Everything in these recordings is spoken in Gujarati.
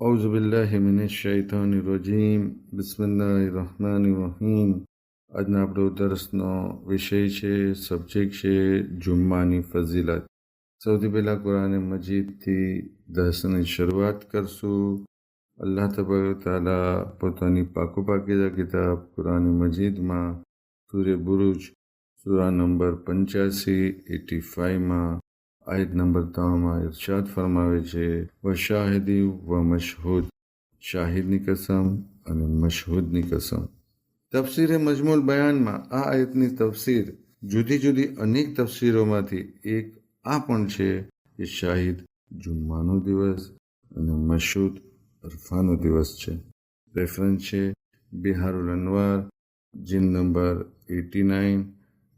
أعوذ بالله من الشيطان الرجيم بسم الله الرحمن الرحيم આજના આપણો દર્શનો વિષય છે સબ્જેક્ટ છે જુમ્માની ફઝીલત સૌથી પહેલાં કુરાન મજીદથી દર્શનની શરૂઆત કરશું અલ્લાહ તબારક તાલા પોતાની પાકુ પાકીદા કિતાબ કુરાન મજીદમાં સૂર્ય બુરુજ સુરા નંબર પંચ્યાસી એટી ફાઇવમાં આયત નંબર ત્રણમાં ઇરશાદ ફરમાવે છે વ શાહિદી વ મશહૂદ. શાહિદની કસમ અને મશહૂદની કસમ. તફસીરે મજમૂલ બયાનમાં આ આયતની તફસીર જુદી જુદી અનેક તફસીરોમાંથી એક આ પણ છે કે શાહિદ જુમ્માનો દિવસ અને મશહૂદ અરફાનો દિવસ છે. રેફરન્સ છે બિહારુલ અનવાર, જીન નંબર એટી નાઇન,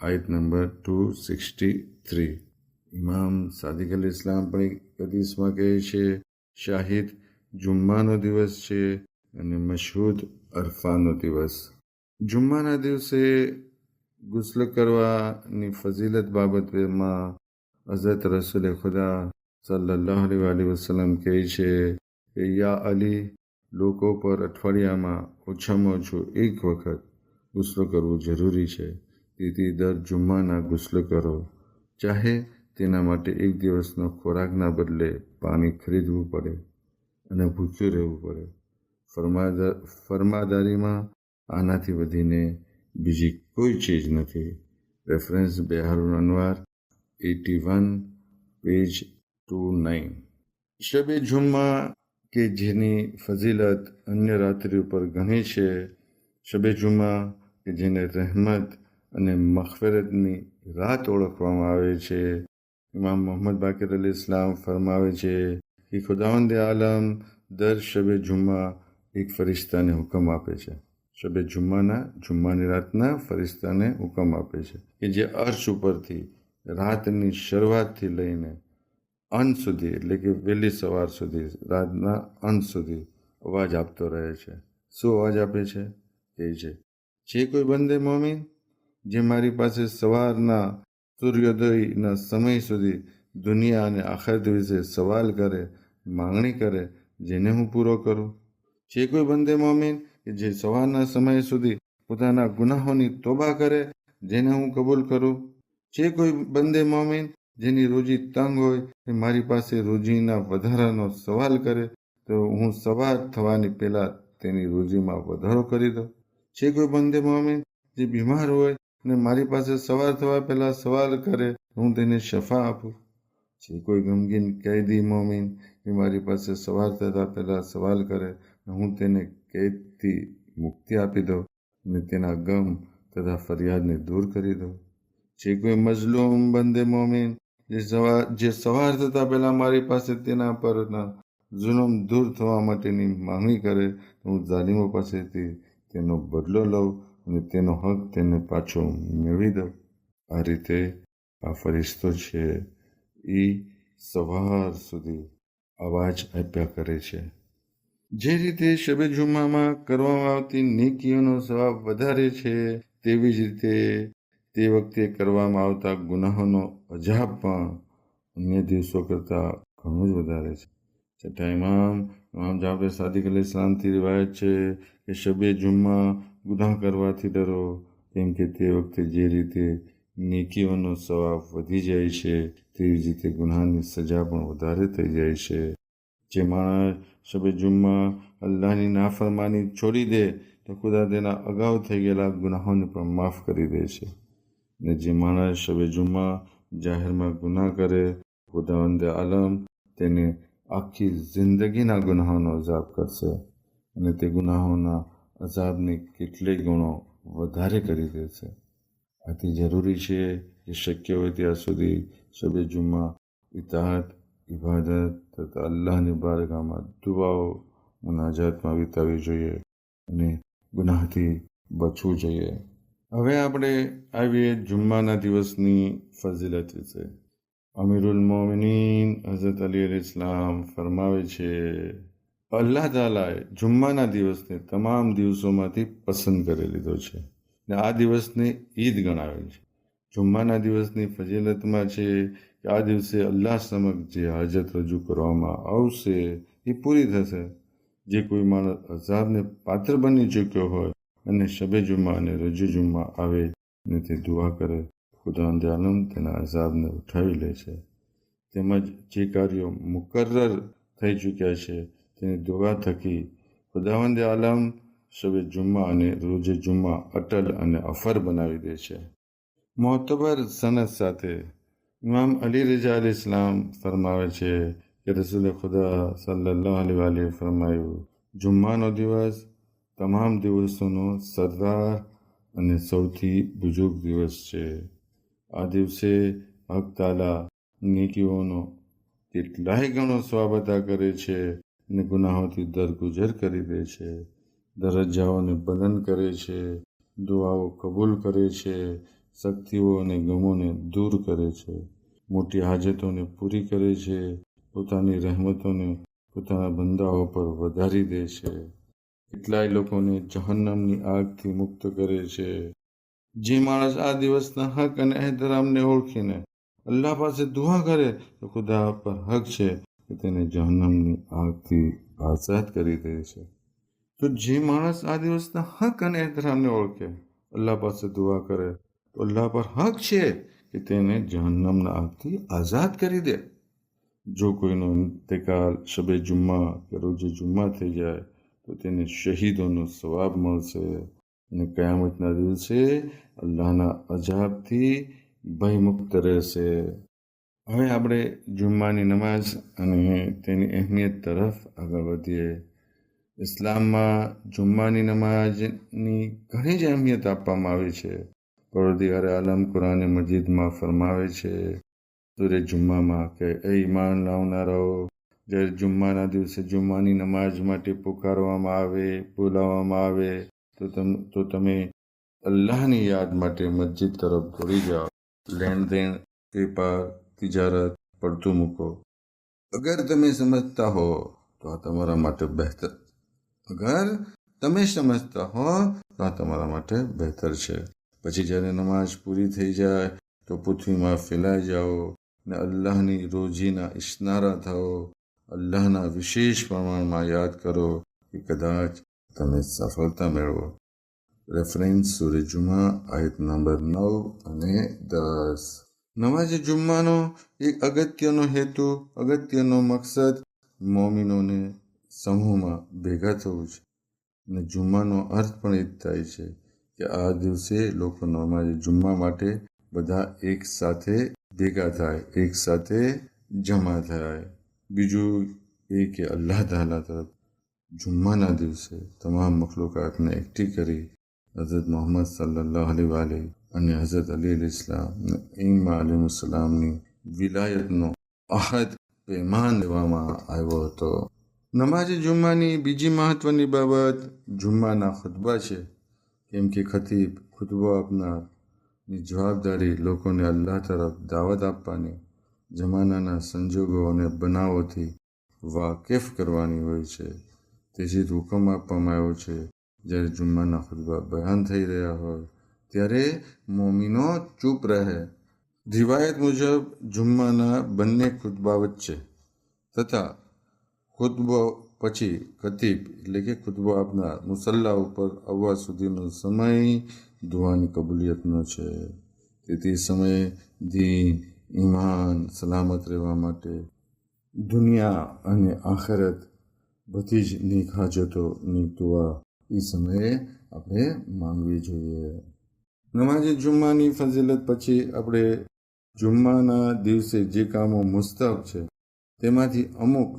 આયત નંબર ટુ સિક્સટી થ્રી. ઇમામ સાદિક અલ ઇસ્લામ પણ એક હદીસમાં કહે છે, શાહિદ જુમ્માનો દિવસ છે અને મશહૂદ અરફાનો દિવસ. જુમ્માના દિવસે ગુસલ કરવાની ફઝીલત બાબતમાં હઝરત રસૂલ ખુદા સલ્લાહ અલી વસલમ કહે છે કે, યા અલી, લોકો પર અઠવાડિયામાં ઓછામાં ઓછું એક વખત ગુસલો કરવું જરૂરી છે. તેથી દર જુમ્માના ગુસ્લો કરો. ચાહે તેના માટે એક દિવસનો ખોરાકના બદલે પાણી ખરીદવું પડે અને ભૂખ્યું રહેવું પડે. ફરમાદાર ફરમાદારીમાં આનાથી વધીને બીજી કોઈ ચીજ નથી. રેફરન્સ બેહારૂન અનવાર, eighty one, page two nine. Shabe જુમ્મા કે જેની ફઝીલત અન્ય રાત્રિ ઉપર ઘણી છે, શબે જુમ્મા કે જેને રહેમત અને મખફરતની રાત ઓળખવામાં આવે છે ઇમામ મોહમ્મદ બાકર અલી ઇસ્લામ ફરમાવે છે કે ખુદાવંદ આલમ દર શબે જુમ્મા એક ફરિશ્તાને હુકમ આપે છે. શબે જુમ્માના, જુમ્માની રાતના ફરિશ્તાને હુકમ આપે છે કે જે અર્શ ઉપરથી, રાતની શરૂઆતથી લઈને અંત સુધી, એટલે કે વહેલી સવાર સુધી, રાતના અંત સુધી અવાજ આપતો રહે છે. શું અવાજ આપે છે? એ છે, જે કોઈ બંદે મોમીન, જે મારી પાસે સવારના સૂર્યોદયના સમય સુધી દુનિયા અને આખરત વિશે સવાલ કરે, માંગણી કરે, જેને હું પૂરો કરું. જે કોઈ બંદે મોમીન કે જે સવારના સમય સુધી પોતાના ગુનાહોની તોબા કરે, જેને હું કબૂલ કરું. જે કોઈ બંદે મોમીન જેની રોજી તંગ હોય એ મારી પાસે રોજીના વધારાનો સવાલ કરે, તો હું સવાર થવાની પહેલાં તેની રોજીમાં વધારો કરી દઉં. જે કોઈ બંદે મોમીન જે બીમાર હોય અને મારી પાસે સવાર થવા પહેલાં સવાલ કરે, હું તેને શફા આપું. જે કોઈ ગમગીન કેદી મોમીન એ મારી પાસે સવાર થતાં પહેલાં સવાલ કરે, હું તેને કેદથી મુક્તિ આપી દઉં અને તેના ગમ તથા ફરિયાદને દૂર કરી દઉં. જે કોઈ મજલૂમ બંદે મોમીન જે સવાર જે સવાર થતાં પહેલાં મારી પાસે તેના પરના જુલમ દૂર થવા માટેની માંગણી કરે, હું જાલિમો પાસેથી તેનો બદલો લઉં અને તેનો હક તેને પાછો મેળવી દઉં આ રીતે આ ફરિશ્તો છે એ સવાર સુધી અવાજ આપ્યા કરે છે જે રીતે શબે જુમામાં કરવામાં આવતી નીકીઓનો સ્વભાવ વધારે છે તેવી જ રીતે તે વખતે કરવામાં આવતા ગુનાહોનો અજાબ પણ અન્ય દિવસો કરતાં ઘણું જ વધારે છે છઠ્ઠા ઇમામ ઇમામ જાફર સાદિક અલી ઇસ્લામથી રિવાયત છે કે શબે જુમ્મા ગુનાહ કરવાથી ડરો, કેમ કે તે વખતે જે રીતે નીકીઓનો સ્વભાવ વધી જાય છે, તેવી જ રીતે ગુનાહની સજા પણ વધારે થઈ જાય છે. જે માણસ શબે જુમ્મા અલ્લાહની નાફરમાની છોડી દે, તો ખુદા તેના અગાઉ થઈ ગયેલા ગુનાહોને પણ માફ કરી દે છે. ને જે માણસ શબે જુમ્મા જાહેરમાં ગુનાહ કરે ખુદાવંદ આલમ, તેને આખી જિંદગીના ગુનાહોનો અજાબ કરશે અને તે ગુનાહોના અજાબને કેટલી ગુણો વધારે કરી દેશે આથી જરૂરી છે કે શક્ય હોય ત્યાં સુધી શબે જુમ્મા, ઇતાહત, ઇબાદત તથા અલ્લાહની બારગામાં દુવાઓ મુનાજાતમાં વિતાવવી જોઈએ અને ગુનાહથી બચવું જોઈએ. હવે આપણે આવીએ જુમ્માના દિવસની ફઝીલત વિશે. અમીરુલ મોમિનીન હઝરત અલી અલ ઇસ્લામ ફરમાવે છે અલ્લાહ તાલાએ જુમ્માના દિવસને તમામ દિવસોમાંથી પસંદ કરી લીધો છે. ને આ દિવસને ઈદ ગણાવેલ છે. જુમ્માના દિવસની ફજીલતમાં છે કે આ દિવસે અલ્લાહ સમક્ષ જે હાજત રજૂ કરવામાં આવશે એ પૂરી થશે. જે કોઈ માણસ અઝાબને પાત્ર બની ચૂક્યો હોય અને શબે જુમ્મા અને રજુ જુમ્મા આવે અને તે દુઆ કરે ખુદાવંદ આલમ તેના અઝાબને ઉઠાવી લે છે. તેમજ જે કાર્યો મુકર્રર થઈ ચૂક્યા છે તેની દુઆ થકી ખુદાવંદ આલમ શબે જુમ્મા અને રોજે જુમ્મા અટલ અને અફર બનાવી દે છે. મોતબર સનદ સાથે ઇમામ અલી રજા અલી ઇસ્લામ ફરમાવે છે કે રસૂલ ખુદા સલ્લાહ અલી વાલીએ ફરમાયું, જુમ્માનો દિવસ તમામ દિવસોનો સરદાર અને સૌથી બુઝુર્ગ દિવસ છે. આ દિવસે હક તાલા નીતિઓનો કેટલાય ગણો સ્વાબ કરે છે. અને ગુનાહોથી દરગુજર કરી દે છે, દરજ્જાઓને બલન કરે છે, દુઆઓ કબૂલ કરે છે શક્તિઓ અને ગમોને દૂર કરે છે, મોટી હાજતોને પૂરી કરે છે, પોતાની રહેમતોને પોતાના બંદાઓ પર વધારી દે છે. કેટલાય લોકોને જહન્નમની આગથી મુક્ત કરે છે. જે માણસ આ દિવસના હક અને એહતરામને ઓળખીને અલ્લાહ પાસે દુઆ કરે, તો ખુદા પર હક છે. કે તેને જહનમની આગથી આઝાદ કરી દે છે. તો જે માણસ આ દિવસના હક અને એહતરામને ઓળખે, અલ્લાહ પાસે દુઆ કરે, તો અલ્લાહ પર હક છે કે તેને જહન્નમના આગથી આઝાદ કરી દે. જો કોઈનો ઇંતકાલ શબે જુમ્મા કે રોજે જુમ્મા થઈ જાય, તો તેને શહીદોનો સવાબ મળશે અને કયામતના દિવસે અલ્લાહના અજાબથી ભયમુક્ત રહેશે. હવે આપણે જુમ્માની નમાઝ અને તેની અહેમિયત તરફ આગળ વધીએ. ઇસ્લામમાં જુમ્માની નમાઝની ઘણી જ અહેમિયત આપવામાં આવી છે. પરવરદિગારે આલમ કુરાન મજીદમાં ફરમાવે છે સૂર્ય જુમ્મામાં કે, એ ઈમાન લાવનારાઓ, જ્યારે જુમ્માના દિવસે જુમ્માની નમાઝ માટે પુકારવામાં આવે, બોલાવવામાં આવે, તો તમ, તો તમે અલ્લાહની યાદ માટે મસ્જિદ તરફ દોડી જાઓ. લેણ દેણ વેપાર તિજારત પડતું મૂકો. અગર તમે સમજતા હો, તો આ તમારા માટે બહેતર. અગર તમે સમજતા હો, તો આ તમારા માટે બહેતર છે. પછી જ્યારે નમાઝ પૂરી થઈ જાય, તો પૃથ્વીમાં ફેલાઈ જાઓ ને અલ્લાહની રોજીના ઇશનારા થાઓ. અલ્લાહના વિશેષ પ્રમાણમાં યાદ કરો કે કદાચ તમે સફળતા મેળવો. રેફરન્સ સૂર્ય જુમા આયત નંબર નવ અને દસ. નમાઝે જુમ્માનો એક અગત્યનો હેતુ, અગત્યનો મકસદ મોમિનોને સમૂહમાં ભેગા થવું છે. અને જુમ્માનો અર્થ પણ એ જ થાય છે કે આ દિવસે લોકો નમાજે જુમ્મા માટે બધા એક સાથે ભેગા થાય, એક સાથે જમા થાય. બીજું એ કે અલ્લાહ તાલા તરફ જુમ્માના દિવસે તમામ મખલુકાતને એકઠી કરી હઝરત મોહમ્મદ સલ્લાહ અલી અને હઝરત અલી અલી ઇસ્લામ ઈમા અલીસલામની વિલાયતનો અહદ પેમાન દેવામાં આવ્યો હતો. નમાઝે જુમ્માની બીજી મહત્વની બાબત જુમ્માના ખુતબા છે. કેમ કે ખતીબ ખુતબો આપનારની જવાબદારી લોકોને અલ્લાહ તરફ દાવત આપવાની, જમાનાના સંજોગો અને બનાવોથી વાકેફ કરવાની હોય છે. તેથી હુકમ આપવામાં આવ્યો છે. જ્યારે જુમ્માના ખુતબા બયાન થઈ રહ્યા હોય ત્યારે મોમીનો ચૂપ રહે. રિવાયત મુજબ, જુમ્માના બંને ખુતબા વચ્ચે તથા ખુતબો પછી ખતીબ, એટલે કે ખુતબો આપનાર મુસલ્લા ઉપર આવવા સુધીનો સમય દુઆની કબૂલિયતનો છે. તેથી સમયે દીન, ઈમાન, સલામત રહેવા માટે દુનિયા અને આખરત બધી જ નીક હાજતોની દુઆ એ સમયે આપણે માંગવી જોઈએ. નમાઝે જુમ્માની ફઝીલત પછી આપણે જુમ્માના દિવસે જે કામો મુસ્તબ છે, તેમાંથી અમુક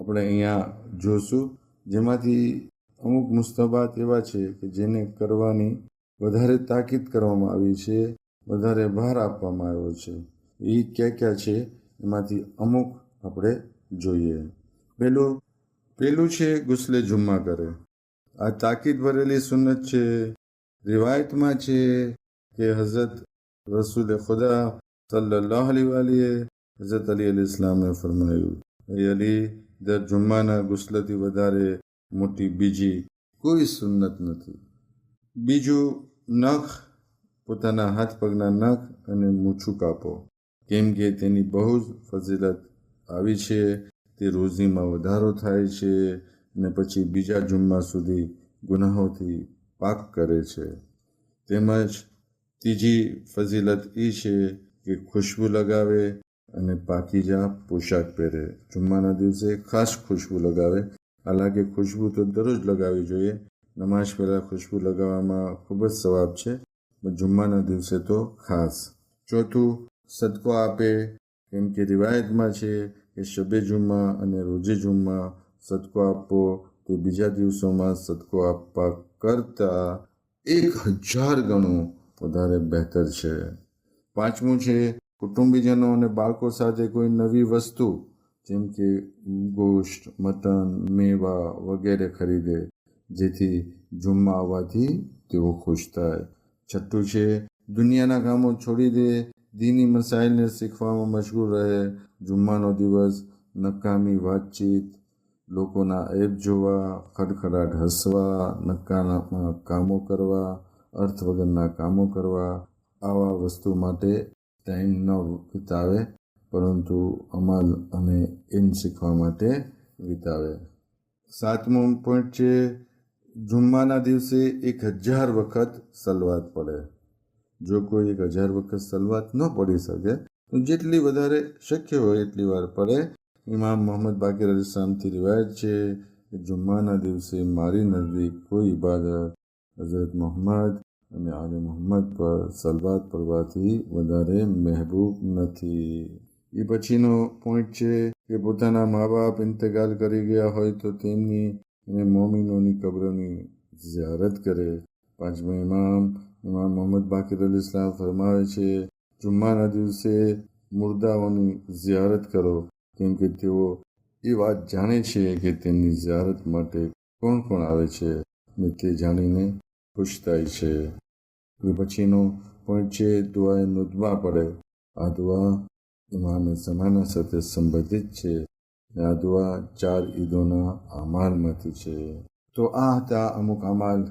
આપણે અહીંયા જોશું. જેમાંથી અમુક મુસ્તબાત એવા છે કે જેને કરવાની વધારે તાકીદ કરવામાં આવી છે, વધારે ભાર આપવામાં આવ્યો છે. એ ક્યાં ક્યાં છે, એમાંથી અમુક આપણે જોઈએ. પેલું પેલું છે, ગુસ્લે જુમ્મા કરે. આ તાકીદ ભરેલી સુન્નત છે રિવાયતમાં છે કે હઝરત રસૂલ ખુદા સલ્લાહ અલી વાલીએ હઝરત અલી અલી ઇસ્લામે ફરમાયું એ અલી, દર જુમ્માના ગુસલથી વધારે મોટી બીજી કોઈ સુન્નત નથી. બીજું નખ, પોતાના હાથ પગના નખ અને મૂછું કાપો. કેમ કે તેની બહુ જ ફઝીલત આવી છે, તે રોજીમાં વધારો થાય છે અને પછી બીજા જુમ્મા સુધી ગુનાહોથી પાક કરે છે. તેમજ ત્રીજી ફઝીલત એ છે કે ખુશ્બુ લગાવે અને પાકીજા પોશાક પહેરે. જુમ્માના દિવસે ખાસ ખુશ્બુ લગાવે. હાલાકી ખુશ્બુ તો દરરોજ લગાવવી જોઈએ. નમાઝ પહેલાં ખુશ્બુ લગાવવામાં ખૂબ જ સવાબ છે. જુમ્માના દિવસે તો ખાસ. ચોથું, સદકો આપે. કેમ કે રિવાયતમાં છે કે શબે જુમ્મા અને રોજે જુમ્મા સદકો આપવો તે બીજા દિવસોમાં સદકો આપવા કરતાં એક હજાર ગણું વધારે બહેતર છે. પાંચમું છે, કુટુંબીજનો અને બાળકો સાથે કોઈ નવી વસ્તુ, જેમ કે ગોશ્ત મટન, મેવા વગેરે ખરીદે, જેથી જુમ્મા આવવાથી તેઓ ખુશ થાય. છઠ્ઠું છે, દુનિયાના કામો છોડી દે, દીની મસાઇલને શીખવામાં મશગુલ રહે જુમ્માનો દિવસ, નકામી વાતચીત લોકોના એપ જોવા, ખડખડાટ હસવા નકામા કામો કરવા, અર્થ વગરના કામો કરવા, આવા વસ્તુ માટે ટાઈમ ન વિતાવે, પરંતુ અમલ અને એમ શીખવા માટે વિતાવે. સાતમો પોઈન્ટ છે, જુમ્માના દિવસે એક હજાર વખત સલવાત પડે. જો કોઈ એક હજાર વખત સલવાત ન પડી શકે, તો જેટલી વધારે શક્ય હોય એટલી વાર પડે ઇમામ મોહમ્મદ બાકીર અલી ઇસ્લામથી રિવાયત છે કે જુમ્માના દિવસે મારી નજદીક કોઈ ઇબાદત હઝરત મોહમ્મદ અને આલે મોહમ્મદ પર સલવાત પડવાથી વધારે મહેબૂબ નથી. એ પછીનો પોઈન્ટ છે કે પોતાના મા બાપ ઇંતકાલ કરી ગયા હોય તો તેમની અને મોમિનોની કબરોની ઝિયારત કરે. પાંચમો ઇમામ ઇમામ મોહમ્મદ બાકીર અલી ઇસ્લામ ફરમાવે છે, જુમ્માના દિવસે મુર્દાઓની ઝિયારત કરો. કેમ કે તેઓ એ વાત જાણે છે કે તેમની ઝિયારત માટે કોણ કોણ આવે છે ને તે જાણીને ખુશ થાય છે. એ પછીનો પોઈન્ટ છે દુઆએ નુદવા પડે. આ દુઆ ઇમામે સમાના સાથે સંબંધિત છે. આ દુઆ ચાર ઈદોના અમાલમાંથી છે. તો આ હતા અમુક અમાલ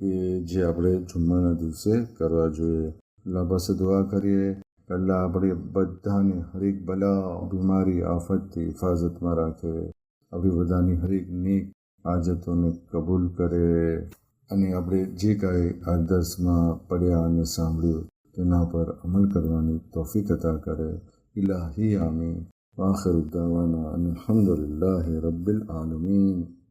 કે જે આપણે જુમ્માના દિવસે કરવા જોઈએ. પાસે દુઆ કરીએ. અલ્લાહ આપણે બધાને હરેક બલા બીમારી આફતથી હિફાજતમાં રાખે. આપણી બધાની હરેક નેક આજતોને કબૂલ કરે. અને આપણે જે કાંઈ આ દર્શમાં પડ્યા અને સાંભળ્યું, તેના પર અમલ કરવાની તોફીક અતા કરે. ઇલાહી આમી વાખર ઉદ્દાવાના અને અલહમદુલિલ્લાહ રબ્બિલ આલમીન.